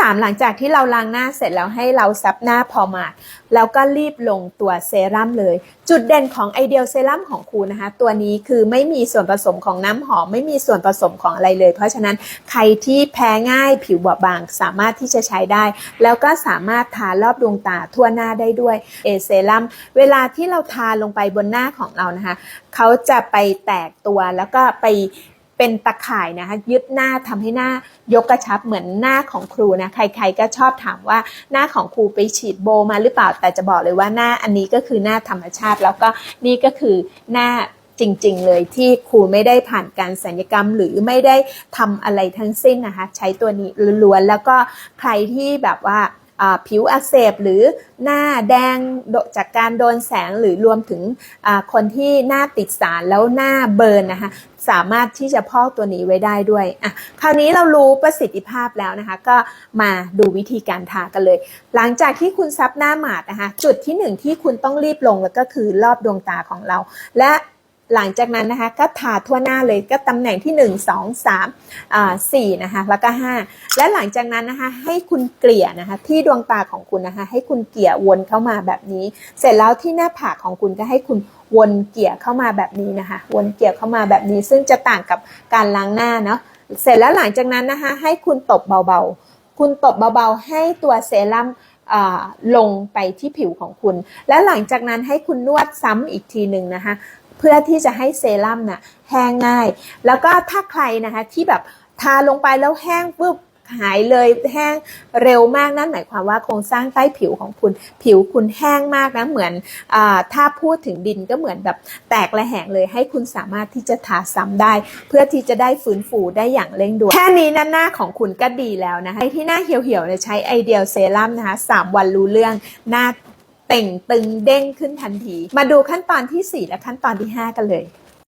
3 หลังจากที่เราล้างหน้าเสร็จแล้วให้เราซับหน้าพอมาดแล้วก็รีบลงตัวเซรั่มเลย จุดเด่นของไอเดียลเซรั่มของครูนะคะ ตัวนี้คือไม่มีส่วนผสมของน้ำหอม ไม่มีส่วนผสมของอะไรเลย เพราะฉะนั้นใครที่แพ้ง่ายผิวบอบบางสามารถที่จะใช้ได้ แล้วก็สามารถทารอบดวงตาทั่วหน้าได้ด้วยเอเซรั่มเวลาที่เราทาลงไปบนหน้าของเรานะคะเขาจะไปแตกตัวแล้วก็ไป เป็นตะข่ายนะคะยึดหน้าทำให้หน้ายกกระชับเหมือนหน้าของครูนะใครๆก็ชอบถามว่าหน้าของครูไปฉีดโบมาหรือเปล่าแต่จะบอกเลยว่าหน้าอันนี้ก็คือหน้าธรรมชาติ แล้วก็นี่ก็คือหน้าจริงๆ เลยที่ครูไม่ได้ผ่านการสัญญกรรม หรือไม่ได้ทำอะไรทั้งสิ้นนะคะ ใช้ตัวนี้ล้วนๆแล้วก็ใครที่แบบว่า ผิวอักเสบหรือหน้าแดงจากการโดนแสงหรือรวมถึงคนที่หน้าติดสารแล้วหน้าเบิร์นนะคะสามารถที่จะพอกตัวนี้ไว้ได้ด้วยอะคราวนี้เรารู้ประสิทธิภาพแล้วนะคะ ก็มาดูวิธีการทากันเลย หลังจากที่คุณซับหน้าหมาดนะคะ จุดที่หนึ่งที่คุณต้องรีบลงแล้วก็คือรอบดวงตาของเรา และ หลังจากนั้นนะคะก็ทาทั่วหน้าเลยก็ตำแหน่งที่ 1 2 3อ่า4นะคะแล้วก็ 5 และหลังจากนั้นนะคะให้คุณเกลี่ยนะคะที่ดวงตาของคุณนะคะให้คุณเกลี่ยวนเข้ามาแบบนี้ เสร็จแล้วที่หน้าผากของคุณก็ให้คุณวนเกลี่ยเข้ามาแบบนี้นะคะวนเกลี่ยเข้ามาแบบนี้ ซึ่งจะต่างกับการล้างหน้าเนาะเสร็จแล้วหลังจากนั้นนะคะให้คุณตบเบาๆ คุณตบเบาๆ ให้ตัวเซรั่มลงไปที่ผิวของคุณ และหลังจากนั้นให้คุณนวดซ้ำอีกทีหนึ่งนะคะ เพื่อที่จะให้เซรั่มน่ะแห้งง่าย แล้วก็ถ้าใครนะคะที่แบบทาลงไปแล้วแห้งปุ๊บหายเลยแห้งเร็วมากนั่นหมายความว่าโครงสร้างใต้ผิวของคุณผิวคุณแห้งมากนะเหมือนอถ้าพูดถึงดินก็เหมือนแบบแตกระแหงเลยให้คุณสามารถที่จะทาซ้ำได้ เพื่อที่จะได้ฟื้นฟูได้อย่างเร่งด่วนแค่นี้นะหน้าของคุณก็ดีแล้วนะคะที่หน้าเหี่ยวๆเนี่ยใช้ไอเดียลเซรั่มนะคะสามวันรู้เรื่องหน้า เต่งตึงเด้งขึ้นทันที มาดูขั้นตอนที่ 4 และขั้นตอนที่ 5 กันเลย